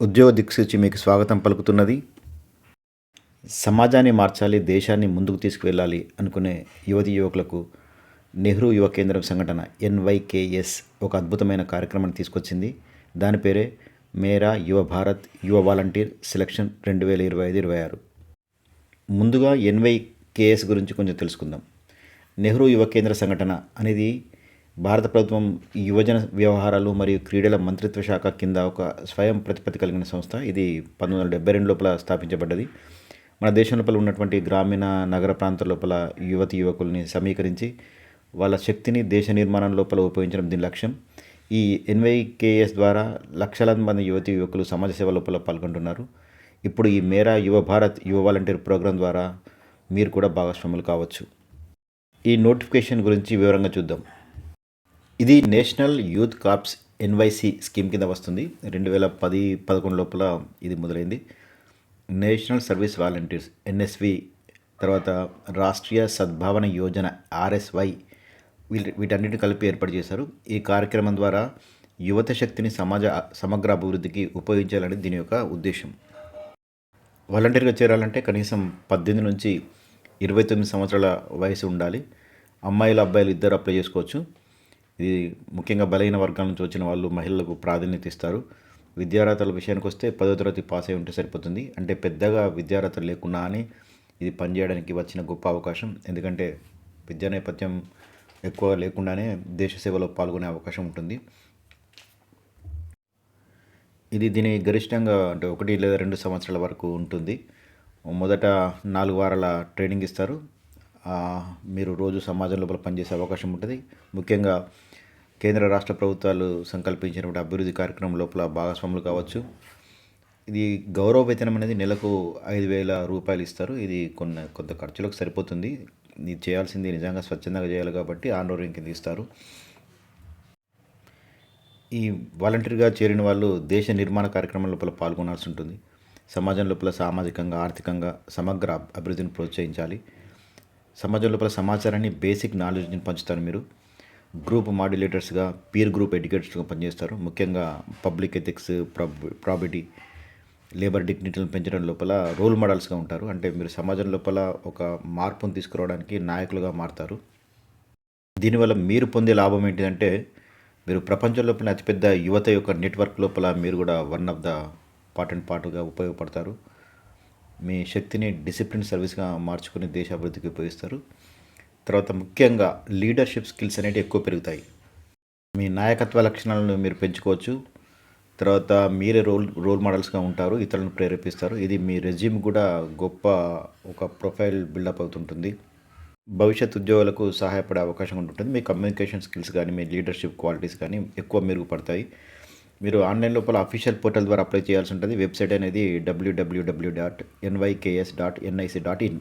ఉద్యోగ దిక్సూచి మీకు స్వాగతం పలుకుతున్నది. సమాజాన్ని మార్చాలి దేశాన్ని ముందుకు తీసుకువెళ్ళాలి అనుకునే యువతి యువకులకు నెహ్రూ యువ కేంద్రం సంఘటన ఎన్వైకేఎస్ ఒక అద్భుతమైన కార్యక్రమాన్ని తీసుకొచ్చింది. దాని పేరే మేరా యువ భారత్ యువ వాలంటీర్ సెలక్షన్ రెండు వేల ఇరవై ఐదు ఇరవై ఆరు. ముందుగా ఎన్వైకేఎస్ గురించి కొంచెం తెలుసుకుందాం. నెహ్రూ యువ కేంద్ర సంఘటన అనేది భారత ప్రభుత్వం యువజన వ్యవహారాలు మరియు క్రీడల మంత్రిత్వ శాఖ కింద ఒక స్వయం ప్రతిపత్తి కలిగిన సంస్థ. ఇది పంతొమ్మిది వందల డెబ్బై రెండు లోపల స్థాపించబడ్డది. మన దేశం లోపల ఉన్నటువంటి గ్రామీణ నగర ప్రాంతాల లోపల యువతి యువకుల్ని సమీకరించి వాళ్ళ శక్తిని దేశ నిర్మాణం లోపల ఉపయోగించడం దీని లక్ష్యం. ఈ ఎన్వైకేఎస్ ద్వారా లక్షలాది మంది యువతి యువకులు సమాజ సేవ లోపల పాల్గొంటున్నారు. ఇప్పుడు ఈ మేరా యువ భారత్ యువ వాలంటీర్ ప్రోగ్రాం ద్వారా మీరు కూడా భాగస్వాములు కావచ్చు. ఈ నోటిఫికేషన్ గురించి వివరంగా చూద్దాం. ఇది national youth corps NYC scheme కింద వస్తుంది. రెండు వేల పది పదకొండు లోపల ఇది మొదలైంది. నేషనల్ సర్వీస్ వాలంటీర్స్ ఎన్ఎస్వి తర్వాత రాష్ట్రీయ సద్భావన యోజన ఆర్ఎస్వై వీటి వీటన్నిటిని కలిపి ఏర్పాటు చేశారు. ఈ కార్యక్రమం ద్వారా యువత శక్తిని సమాజ సమగ్ర అభివృద్ధికి ఉపయోగించాలని దీని యొక్క ఉద్దేశం. వాలంటీర్గా చేరాలంటే కనీసం పద్దెనిమిది నుంచి ఇరవై తొమ్మిది సంవత్సరాల వయసు ఉండాలి. అమ్మాయిలు అబ్బాయిలు ఇద్దరు అప్లై చేసుకోవచ్చు. ఇది ముఖ్యంగా బలహీన వర్గాల నుంచి వచ్చిన వాళ్ళు మహిళలకు ప్రాధాన్యత ఇస్తారు. విద్యార్హతల విషయానికి వస్తే పదో తరగతి పాస్ అయి ఉంటే సరిపోతుంది. అంటే పెద్దగా విద్యార్హతలు లేకున్నా అని ఇది పనిచేయడానికి వచ్చిన గొప్ప అవకాశం. ఎందుకంటే విద్యా నేపథ్యం ఎక్కువ లేకుండానే దేశ సేవలో పాల్గొనే అవకాశం ఉంటుంది. ఇది దీని గరిష్టంగా అంటే ఒకటి లేదా రెండు సంవత్సరాల వరకు ఉంటుంది. మొదట నాలుగు వారాల ట్రైనింగ్ ఇస్తారు. మీరు రోజు సమాజం లోపల పనిచేసే అవకాశం ఉంటుంది. ముఖ్యంగా కేంద్ర రాష్ట్ర ప్రభుత్వాలు సంకల్పించినటువంటి అభివృద్ధి కార్యక్రమం లోపల భాగస్వాములు కావచ్చు. ఇది గౌరవ వేతనం అనేది నెలకు ఐదు వేల రూపాయలు ఇస్తారు. ఇది కొన్ని కొంత ఖర్చులకు సరిపోతుంది. ఇది చేయాల్సింది నిజంగా స్వచ్ఛందంగా చేయాలి కాబట్టి ఆందోళన కింద ఇస్తారు. ఈ వాలంటీర్గా చేరిన వాళ్ళు దేశ నిర్మాణ కార్యక్రమం లోపల పాల్గొనాల్సి ఉంటుంది. సమాజం లోపల సామాజికంగా ఆర్థికంగా సమగ్ర అభివృద్ధిని ప్రోత్సహించాలి. సమాజం లోపల సమాచారాన్ని బేసిక్ నాలెడ్జ్ని పంచుతారు మీరు. గ్రూప్ మాడ్యులేటర్స్గా పీర్ గ్రూప్ ఎడ్యుకేటర్స్గా పనిచేస్తారు. ముఖ్యంగా పబ్లిక్ ఎథిక్స్ ప్రాపర్టీ లేబర్ డిగ్నిటీలను పెంచడం లోపల రోల్ మోడల్స్గా ఉంటారు. అంటే మీరు సమాజం లోపల ఒక మార్పును తీసుకురావడానికి నాయకులుగా మారుతారు. దీనివల్ల మీరు పొందే లాభం ఏంటిదంటే మీరు ప్రపంచం లోపల అతిపెద్ద యువత యొక్క నెట్వర్క్ లోపల మీరు కూడా one of the part and పార్ట్గా ఉపయోగపడతారు. మీ శక్తిని డిసిప్లిన్ సర్వీస్గా మార్చుకుని దేశ అభివృద్ధికి ఉపయోగిస్తారు. తర్వాత ముఖ్యంగా లీడర్షిప్ స్కిల్స్ అనేవి ఎక్కువ పెరుగుతాయి. మీ నాయకత్వ లక్షణాలను మీరు పెంచుకోవచ్చు. తర్వాత మీరే రోల్ రోల్ మోడల్స్గా ఉంటారు ఇతరులను ప్రేరేపిస్తారు. ఇది మీ రెజ్యూమ్ కూడా గొప్ప ఒక ప్రొఫైల్ బిల్డప్ అవుతుంటుంది. భవిష్యత్ ఉద్యోగులకు సహాయపడే అవకాశం ఉంటుంది. మీ కమ్యూనికేషన్ స్కిల్స్ కానీ మీ లీడర్షిప్ క్వాలిటీస్ కానీ ఎక్కువ మెరుగుపడతాయి. మీరు ఆన్లైన్ లోపల అఫీషియల్ పోర్టల్ ద్వారా అప్లై చేయాల్సి ఉంటుంది. వెబ్సైట్ అనేది డబ్ల్యూడబ్ల్యూడబ్ల్యూ dot NYKS dot NIC dot in.